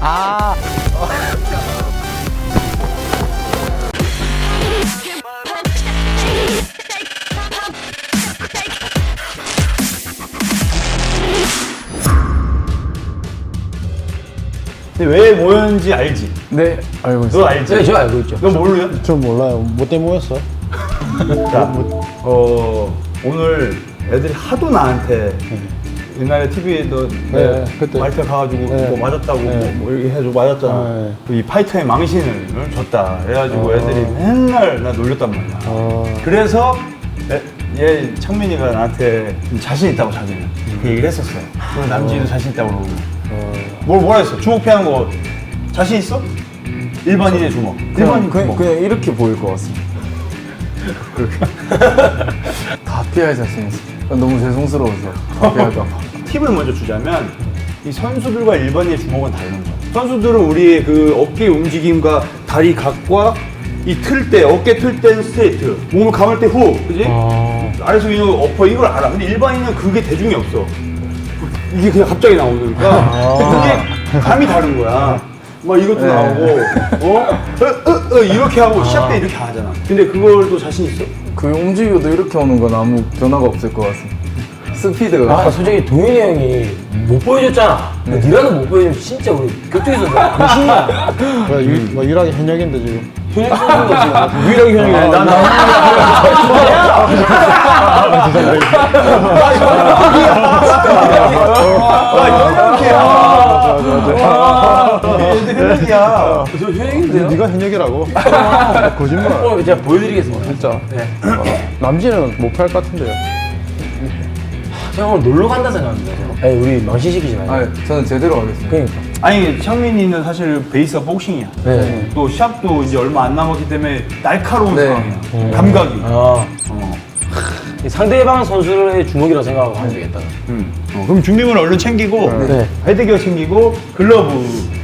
아. 근데 왜 모였는지 알지? 네, 알고 너 있어요. 알지? 네, 저 알고 있죠. 너 모르냐? 저 몰라요. 뭐 때문에 모였어? 자, 어, 오늘 애들이 하도 나한테 옛날에 TV에도 네, 그때. 마이크 가가지고 네. 뭐 맞았다고 네. 뭐, 뭐 이렇게 해서 맞았잖아. 네. 이 파이터의 망신을 줬다. 그래가지고 어. 애들이 맨날 나 놀렸단 말이야. 어. 그래서 애- 얘 창민이가 나한테 좀 자신 있다고 자기는 그 얘기를 했었어. 그리고 남진이도 자신 있다고 그러고. 뭘 뭐라 했어? 주먹 피하는 거 자신 있어? 일반인의 주먹. 그냥, 일반인 그냥, 주먹. 그냥 이렇게 보일 것 같습니다. 다 피할 자신 있어. 너무 죄송스러워서 다 피할까 봐. 팁을 먼저 주자면 이 선수들과 일반인의 주먹은 다른 거야. 선수들은 우리의 그 어깨 움직임과 다리 각과 이 틀 때, 어깨 틀 때는 스트레이트, 몸을 감을 때 후, 그지? 아래서 위로 어퍼 이걸 알아. 근데 일반인은 그게 대중이 없어. 이게 그냥 갑자기 나오니까 그게 감이 다른 거야. 막 이것도 나오고, 어? 으, 으, 으, 이렇게 하고 시합 때 이렇게 안 하잖아. 근데 그걸 또 자신 있어? 그 움직여도 이렇게 오는 건 아무 변화가 없을 것 같습니다. 스피드가. 아, 솔직히 동현이 형이 못 보여줬잖아. 니라도 못 보여주면 진짜 우리. 뭐야, 유, 뭐 유일하게 현역인데 지금. 유일하게 현역이 아, 나, 나, 현역이야. 저 현역인데요? 네가 현역이라고? 거짓말. 어, 제가 보여드리겠습니다. 진짜. 남진은 못팔것 같은데요. 제가 오늘 놀러 간다 생각합니다. 아니, 우리 망신시키지 말고. 아, 저는 제대로 하겠습니다. 그러니까. 아니 창민이는 사실 베이스가 복싱이야. 네. 또 시합도 이제 얼마 안 남았기 때문에 날카로운 네. 상황이야. 감각이. 아, 어. 상대방 선수의 주먹이라고 생각하고 하면 되겠다. 음. 어, 그럼 중립을 얼른 챙기고 네. 헤드기어 챙기고 글러브.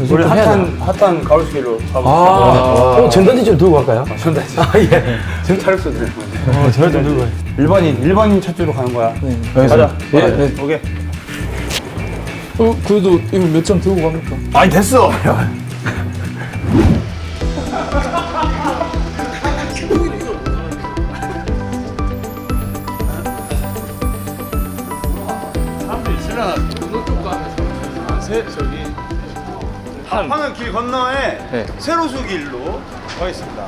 우리 좀 핫한 핫한 가로수길로 아, 가보자. 어, 전단지 좀 들고 갈까요? 전단지. 아, 예. 지금 차렸어 드릴 건데. 어, 저좀 들고. 일반인 일반인 찾으러 가는 거야. 가자. 예, 네. 네. 오케이. 어, 그래도 이거 몇 점 들고 갑니까? 아니 됐어. 하 는길 건너에 네. 세로수 길로 가겠습니다.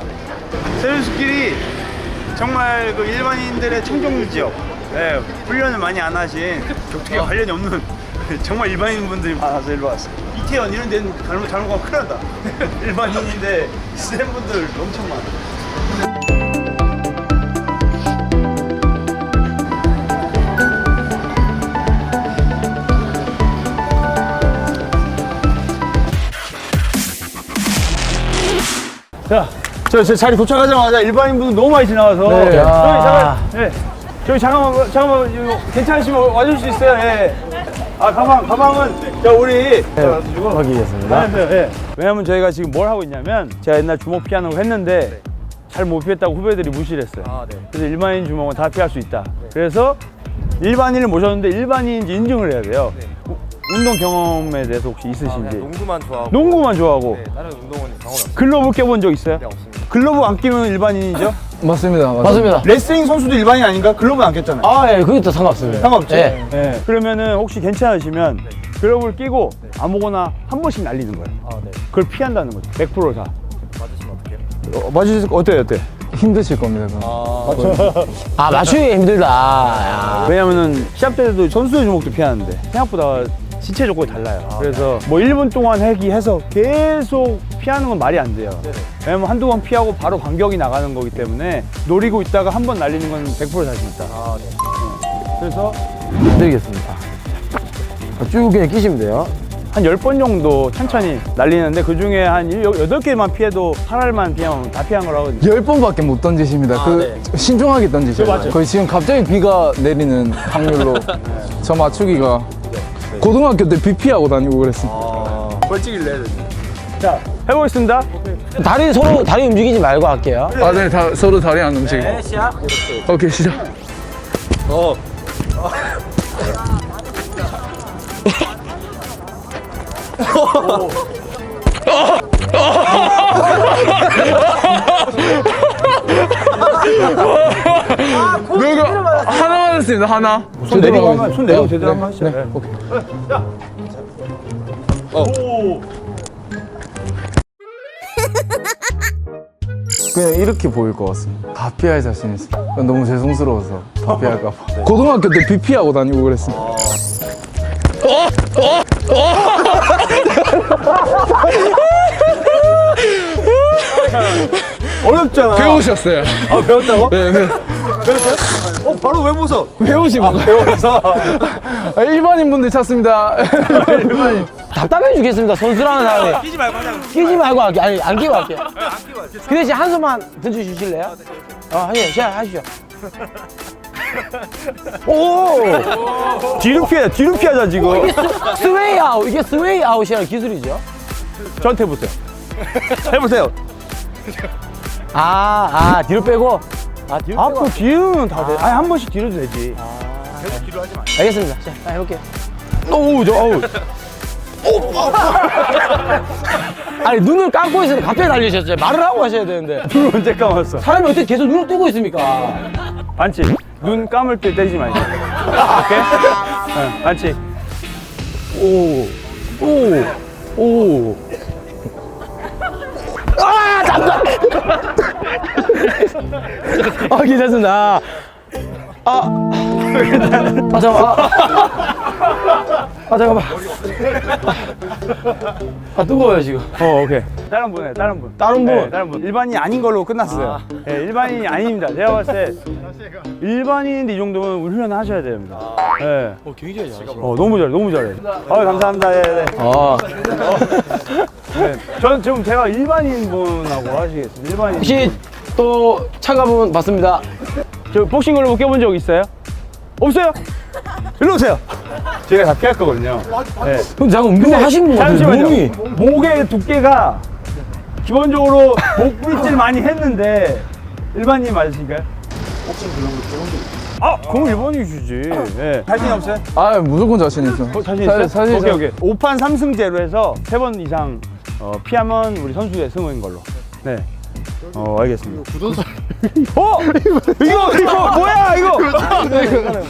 세로수 길이 정말 그 일반인들의 청정 지역, 예, 훈련을 많이 안 하신 격투기 관련이 없는 정말 일반인 분들이 많아서 일로 왔어요. 이태원 이런 데는 잘못 잘못 가면 큰일 난다. 일반인인데 센 분들 엄청 많아. 자, 저, 저 자리 도착하자마자 일반인 분들 너무 많이 지나가서 네. 야. 잠깐, 예, 저기 잠깐만, 잠깐만, 이거 괜찮으시면 와줄 수 있어요? 예. 아 가방, 가방은 자 우리 자, 이거 확인했습니다. 네, 네. 왜냐면 저희가 지금 뭘 하고 있냐면 제가 옛날 주먹 피하는 거 했는데 잘 못 피했다고 후배들이 무시를 했어요. 그래서 일반인 주먹은 다 피할 수 있다. 그래서 일반인을 모셨는데 일반인인지 인증을 해야 돼요. 우- 운동 경험에 대해서 혹시 있으신지? 농구만 좋아하고 농구만 좋아하고 네, 다른 운동은 경험이 없어요. 글러브 껴본 적 있어요? 네, 없습니다. 글러브 안 끼면 일반인이죠? 맞습니다. 맞습니다. 맞습니다. 레슬링 선수도 일반인 아닌가? 글러브 안 꼈잖아요. 아, 예, 그것도 상관없습니다. 상관없죠? 예. 네. 그러면은 혹시 괜찮으시면 글러브를 끼고 아무거나 한 번씩 날리는 거예요. 아, 네. 그걸 피한다는 거죠. 100% 다. 맞으시면 어떡해요? 어, 맞으실 거 어때요, 어때? 힘드실 겁니다. 그럼. 아, 맞추기 힘들다. 야. 왜냐면은 시합 때도 선수의 주먹도 피하는데 생각보다 신체 조건이 달라요. 그래서 뭐 1분 동안 해기 해서 계속 피하는 건 말이 안 돼요. 왜냐면 한두 번 피하고 바로 간격이 나가는 거기 때문에 노리고 있다가 한 번 날리는 건 100% 자신 있다. 아, 네. 그래서 드리겠습니다. 쭉 그냥 끼시면 돼요. 한 10번 정도 천천히 날리는데 그 중에 한 8개만 피해도 하나만 피하면 다 피한 거라거든요. 열 번밖에 못 던지십니다. 그 신중하게. 돼요. 거의 지금 갑자기 비가 내리는 확률로 저 맞추기가 고등학교 때비 피하고 다니고 그랬습니다. 벌칙을 내야 됩니다. 자, 해보겠습니다. 다리 서로 다리 움직이지 말고 할게요. 아, 네, 다, 서로 다리 안 움직이고. 시작. 오케이, 시작. 누가 하나 맞았습니다 하나 손 내리고 한번 손 내리고 제대로 한번 하시죠. 네. 그냥 이렇게 보일 것 같습니다 다 피할 자신 있어 너무 죄송스러워서 다 피할까봐 고등학교 때 비피하고 다니고 그랬습니다 어렵잖아. 배우셨어요 아 배웠다고? 네, 네. 어 바로? 배우시고 배워서. 아, 일반인 분들 찾습니다 답답해 죽겠습니다. 선수라는 사람이. 끼지 말고 하자. 끼지 말고 할게. 아니, 안 끼고 할게요. 그 대신 한 손만 던져주실래요? 어, 하시죠. 시작하시죠. 오! 뒤로 피해, 뒤로 피하자 지금. 이게 스, 스웨이 아웃. 이게 스웨이 아웃이라는 기술이죠. 저한테 해보세요. 해보세요. 아, 아, 뒤로 빼고. 아, 뒤로. 앞으로 뒤로는 다 돼. 아니 한 번씩 뒤로도 되지. 알겠습니다. 자, 자, 해볼게요. 오우 저 어우. 아니, 눈을 감고 있으면 갑자기 달리셨어요. 말을 하고 하셔야 되는데. 눈 언제 감았어? 사람이 어떻게 계속 눈을 뜨고 있습니까? 반칙. 눈 감을 때 때리지 말고. 오케이? 응, 반칙. 오. 오. 오. 아, 괜찮습니다. 아, 아, 잠깐만. 아, 잠깐만. 아, 뜨거워요, 지금. 어, 오케이. 다른 분에 다른 분. 다른 분? 네, 다른 분. 일반인이 아닌 걸로 끝났어요. 네, 일반인이 아닙니다. 제가 봤을 때 일반인인데 이 정도면 훈련을 하셔야 됩니다. 네. 어, 굉장히 잘하시네. 어, 너무 잘해, 너무 잘해. 어, 감사합니다. 예, 네. 아, 네. 저는 지금 제가 일반인 분하고 하시겠습니다. 일반인. 혹시 또 참가분 맞습니다. 저 복싱 걸로 껴본 적 있어요? 없어요? 일로 오세요. 제가 다 피할 거거든요. 네. 형, 잠깐 운동 하시는 분 같은데, 몸이. 잠시만요. 목의 두께가 기본적으로 목 빗질 많이 했는데 일반인 맞으신가요? 복싱 그런 거적 아, 그럼 일반인 주지. 네. 자신 없어요? 아 무조건 자신 있어 어, 자신 있어요? 자, 자신 오케이, 있어. 오케이. 5판 3승제로 해서 3번 이상 어, 피하면 우리 선수의 승인 걸로. 네. 어, 알겠습니다. 굳은 어? 이거, 이거, 뭐야, 이거?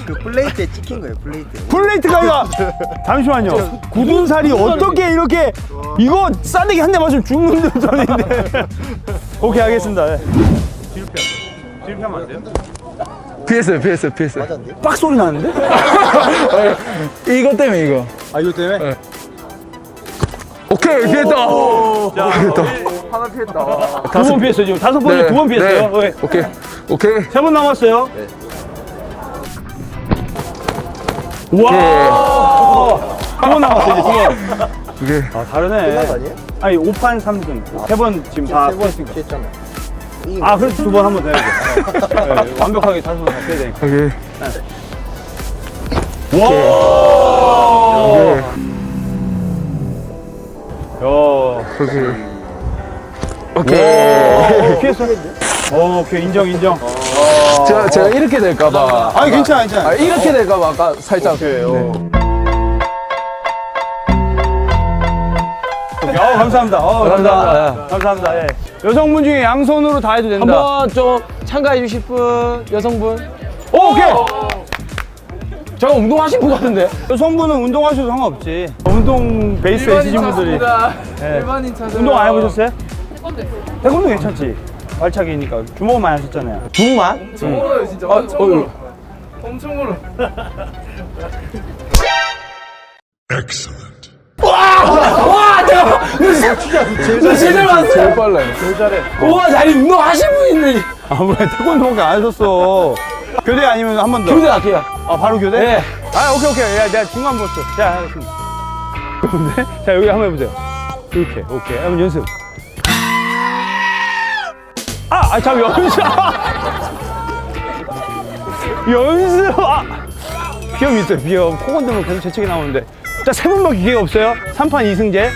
그 플레이트에 찍힌 거예요, 플레이트. 플레이트가 이거 잠시만요 굳은 살이 어떻게 이렇게 이거 싸대기 한 대 맞으면 죽는 전인데 오케이 알겠습니다 네. 피했어요 피했어요 피했어요 빡 소리 나는데? 이거 때문에 이거 아 이거 때문에? 오케이 피했다 두 번 피했어요 지금. 다섯 번에 두번 피했어요? 네. 오케이. 오케이. 세 번 남았어요? 네. 와! 두 번 남았어요 이제 두번 오케이 아 다르네. 아니에요? 아니 5판 3승 세 번 지금 다 세번 피했으니까 피했잖아요. 아 그래서 두번 한 번 더 해야죠 네, 완벽하게 다섯 번다 피해야 되니까. 오케이. 와! 야, 오케이 오, 오케이 피했어. 오, 오케이, 인정, 인정. 제가, 제가 이렇게 될까봐 아니, 괜찮아, 괜찮아. 아, 이렇게 될까봐 아까 살짝 오케이, 어. 네. 어, 감사합니다. 어, 감사합니다. 감사합니다. 예. 여성분 중에 양손으로 다 해도 된다. 한번 좀 참가해 주실 분, 여성분. 오, 오케이. 잠깐 운동하신 분 같은데? 여성분은 운동하셔도 상관없지. 운동 베이스에 있으신 분들이. 예. 일반인 찾아 운동 안 해보셨어요? 태권도 괜찮지. 발차기니까. 주먹은 많이 하셨잖아요. 중만? 멀어요 진짜 아, 어, 엄청 멀어 와, 잠깐만! 너 제대로 왔어! 제일 빨라요 제일 잘해. 우와, 자리 운동하신 분 있네. 아, 왜 태권도밖에 안 하셨어. 교대 아니면 한 번 더. 교대 갈게요. 아 바로 교대? 네. 아 오케이 오케이 야 내가 중간 버스 자 하겠습니다 그런데 자 여기 한번 해보세요 이렇게 오케이 한번 연습 아아참 연습. 연습. 아. 비염 있어요 비염. 코 건들면 계속 재채기 나오는데. 자 세 번밖에 기회가 없어요? 3판 2승제.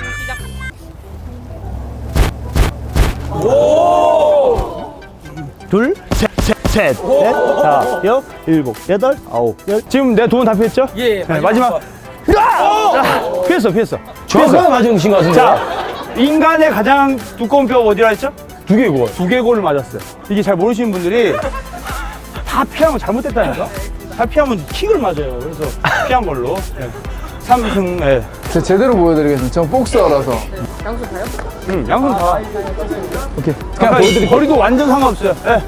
둘, 셋, 셋, 셋, 넷, 다섯, 일곱, 여덟, 아홉, 열. 지금 내돈다 피했죠? 예, 네, 마지막. 자, 피했어, 피했어. 정확하게 맞으신 것 같은데. 자, 인간의 가장 두꺼운 뼈 어디라 했죠? 두개골. 두개골을 맞았어요. 이게 잘 모르시는 분들이 다 피하면 잘못됐다니까? 다 피하면 킥을 맞아요. 그래서 피한 걸로. 네. 삼승, 예. 제가 제대로 보여드리겠습니다. 전 복서라서. 응, 양손 다. 오케이. 그냥 그냥 보여드릴게요. 거리도 완전 상관없어요. 예.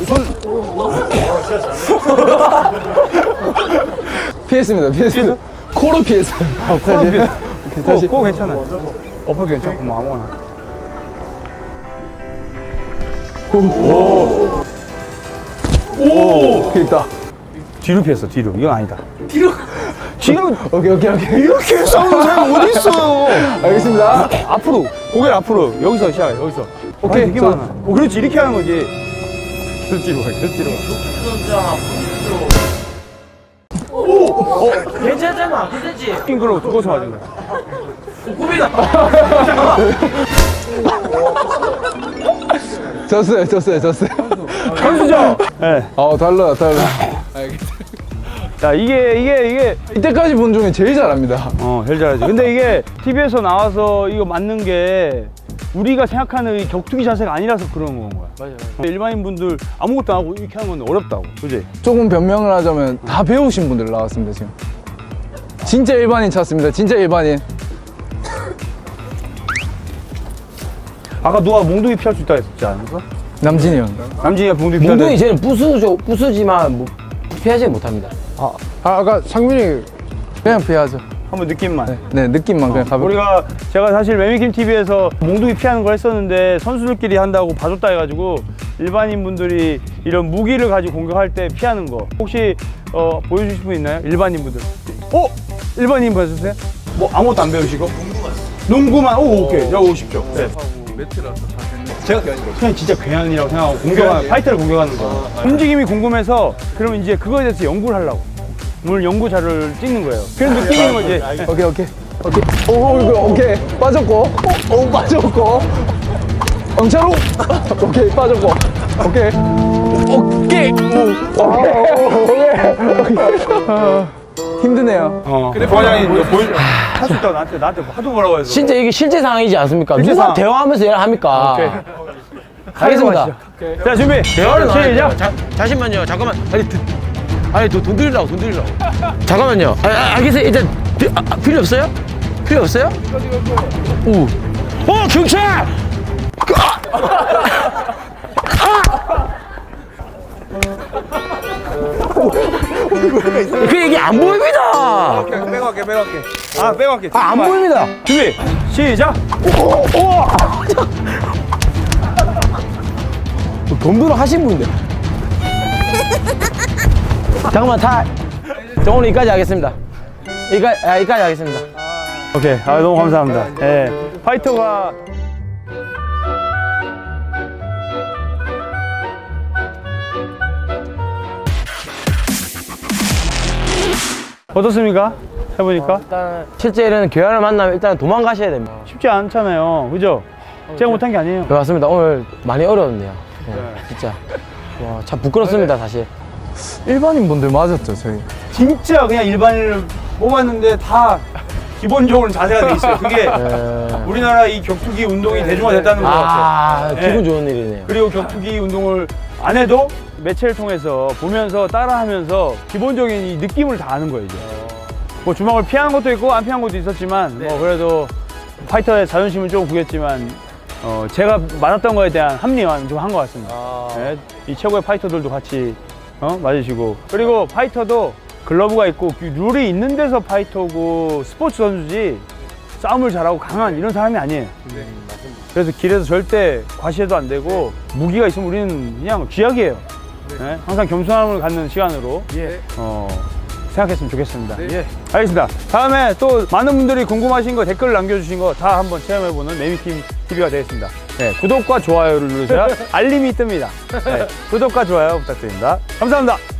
피했습니다. 피했습니다. 코로 피했어요. 코로 피했어. 다시. 코, 코 괜찮아요. 엎어 괜찮고, 뭐 아무거나. 피했다. 뒤로 피했어, 뒤로. 이건 아니다. 뒤로? 뒤로? 오케이, 오케이, 오케이. 이렇게 싸우는 사람 어디 있어요? 알겠습니다. 앞으로 고개를 앞으로 여기서 시작 여기서 오케이 저- 많아 어, 그렇지 이렇게 하는 거지 계속 뒤로 가 계속 뒤로 가 괜찮잖아. 괜찮지? 핑크로 두고서 맞은 거야 졌어요, 졌어요, 졌어요. 선수죠 예. 아, 달라요, 달라. 자 이게 이게 이게 이때까지 본 중에 제일 잘합니다. 어 제일 잘하지 근데 이게 TV에서 나와서 이거 맞는 게 우리가 생각하는 이 격투기 자세가 아니라서 그런 건 거야 맞아요. 일반인 분들 아무것도 안 하고 이렇게 하는 건 어렵다고 그지 조금 변명을 하자면 다 배우신 분들 나왔습니다, 지금. 진짜 일반인 찾습니다, 진짜 일반인. 아까 누가 몽둥이 피할 수 있다 했지 않았어? 남진이 형. 남진이가 몽둥이 피할 몽둥이 쟤는 부수죠. 부수지만 뭐 피하지 못합니다. 아, 아, 아까 상민이 그냥 피하죠. 한번 느낌만 네, 느낌만 그냥 가볍게. 우리가 제가 사실 매미킴 TV에서 몽둥이 피하는 걸 했었는데 선수들끼리 한다고 봐줬다 해가지고 일반인 분들이 이런 무기를 가지고 공격할 때 피하는 거 혹시 어, 보여주실 분 있나요? 일반인 분들. 어? 일반인 봐주세요. 뭐 아무것도 안 배우시고? 농구만. 오 오케이. 저 50초. 네. 제가 그냥 진짜 괴한이라고 생각하고 공격하는 파이터를 공격하는 거. 움직임이 궁금해서 그러면 이제 그거에 대해서 연구를 하려고. 오늘 연구 자료를 찍는 거예요. 그런 느낌인 거지. 네. 오케이, 오케이. 오케이. 오, 이거, 오케이. 빠졌고. 오, 오, 빠졌고. 엉차로. 오케이, 빠졌고. 오케이. 오케이. 오, 오케이. 오케이. 아, 힘드네요. 어. 근데 부장이 이거 보여 할수 있다고 나한테 나한테 하도 뭐라고 해서. 진짜 이게 실제 상황이지 않습니까? 실제 누가 상황. 대화하면서 일을 합니까? 오케이. 가겠습니다. 자 준비. 대화를 시작. 자, 잠시만요. 잠깐만. 아니, 드, 아니 돈, 돈 드리라고, 돈 드리라고. 잠깐만요. 아, 아, 알겠어요. 일단 피, 아, 아, 필요 없어요? 필요 없어요? 오. 어, 경찰! 그 얘기 안 보입니다. 빼갈게 빼갈게. 아 빼갈게. 아, 안 보입니다. 준비. 시작. 돈으로 하신 분인데. 잠깐만, 다. 저 오늘 여기까지 하겠습니다. 여기까지, 아, 여기까지 하겠습니다. 오케이. 아 너무 감사합니다. 예. 파이터가 어떻습니까? 해보니까 일단 실제는 교환을 만나면 일단 도망가셔야 됩니다. 쉽지 않잖아요. 그죠? 제가 못한 게 아니에요. 네, 맞습니다. 오늘 많이 어려웠네요. 네, 진짜. 와, 참 부끄럽습니다, 사실. 일반인 분들 맞았죠, 저희. 진짜 그냥 일반인을 뽑았는데 다 기본적으로 자세가 돼 있어요. 그게 에... 우리나라 이 격투기 운동이 대중화됐다는 것 같아요. 아, 네. 기분 좋은 일이네요. 그리고 격투기 운동을 안 해도 매체를 통해서 보면서 따라하면서 기본적인 이 느낌을 다 아는 거예요, 이제. 뭐 주먹을 피하는 것도 있고 안 피하는 것도 있었지만 뭐 그래도 파이터의 자존심은 조금 구겼지만 어, 제가 맞았던 거에 대한 합리화는 좀 한 것 같습니다. 네, 이 최고의 파이터들도 같이 어? 맞으시고 그리고 파이터도 글러브가 있고 그 룰이 있는 데서 파이터고 스포츠 선수지 싸움을 잘하고 강한 이런 사람이 아니에요. 그래서 길에서 절대 과시해도 안 되고 무기가 있으면 우리는 그냥 쥐약이에요. 네, 항상 겸손함을 갖는 시간으로 어, 생각했으면 좋겠습니다. 예. 알겠습니다. 다음에 또 많은 분들이 궁금하신 거 댓글 남겨주신 거 다 한번 체험해보는 매미팀 TV가 되겠습니다. 네, 구독과 좋아요를 누르셔야 알림이 뜹니다. 네, 구독과 좋아요 부탁드립니다. 감사합니다.